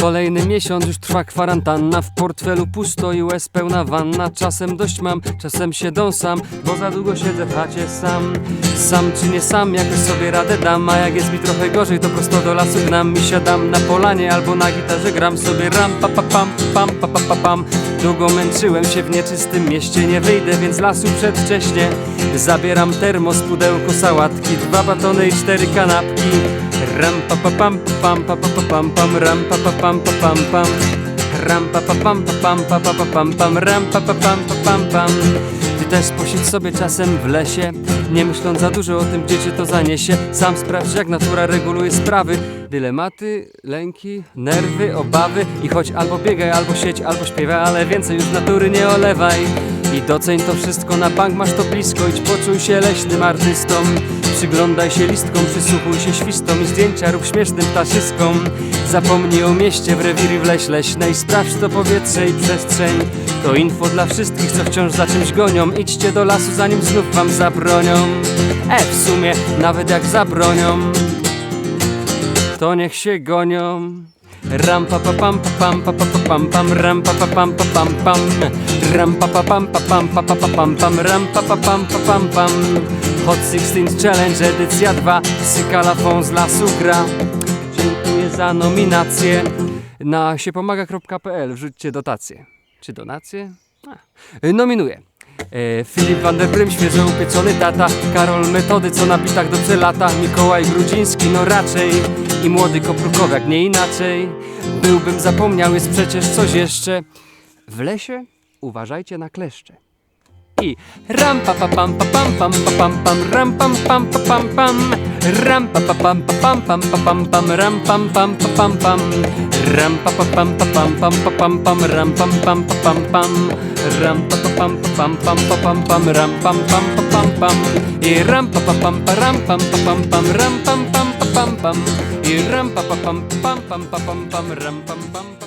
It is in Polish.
Kolejny miesiąc już trwa kwarantanna. W portfelu pusto i łez pełna wanna. Czasem dość mam, czasem się dąsam Bo za długo siedzę w chacie sam. Sam czy nie sam, jakoś sobie radę dam A jak jest mi trochę gorzej, to prosto do lasu gnam I siadam na polanie albo na gitarze gram sobie ram pa pa pam pam pa pa pa pam. Długo męczyłem się w nieczystym mieście Nie wyjdę więc lasu przedwcześnie. Zabieram termos, pudełko sałatki Dwa batony i cztery kanapki Ram pa pa pam pam pa pa pa pam pam Ram pa pa pam pa pam pam Ram pa pa pam pa pam pa pa pa pam pam Ram pa pa pam pa pam pam Ty też posiedź sobie czasem w lesie Nie myśląc za dużo o tym, gdzie cię to zaniesie Sam sprawdź jak natura reguluje sprawy Dylematy, lęki, nerwy, obawy I choć albo biegaj, albo siedź, albo śpiewaj Ale więcej już natury nie olewaj I doceń to wszystko, na bank masz to blisko. Idź poczuj się leśnym artystą. Przyglądaj się listkom, przysłuchuj się świstom I zdjęcia rób śmiesznym ptasyskom Zapomnij o mieście w rewiry w leś leśnej. Sprawdź to powietrze i przestrzeń. To info dla wszystkich, co wciąż za czymś gonią. Idźcie do lasu, zanim znów wam zabronią. E, w sumie, nawet jak zabronią to niech się gonią. Ram pa pa pam pa pam pa pa pa pam pam ram pa pa pam pa pam pam ram pa pa pam pa pam pa pa pa pam pam ram pa pa pam pa pam pam Hot 16 Challenge edycja 2 Sykalafon z lasu gra Dziękuję za nominację na siepomaga.pl wrzućcie dotacje czy donacje? A. Nominuję E, Filip van der Brym, świeżo upieczony tata Karol Metody, co na bitach dobrze lata Mikołaj Grudziński, no raczej I młody Koprukowiak, nie inaczej Byłbym zapomniał, jest przecież coś jeszcze W lesie uważajcie na kleszcze i ram pa pa pam pa pam pam pa pam pam ram pam pam pa pam pam ram pa pa pam pa pam pam pa pam pam ram pam pam pa pam pam ram pa pa pam pa pam pam pa pam pam ram pam pam pa pam pam ram pa pa pam pa pam pam pa pam pam ram pam pam pa pam pam i ram pa pa pam pa ram pam pa pam pam ram pam pam pa pam pam i ram pa pa pam pa pam pam pa pam pam ram pam pam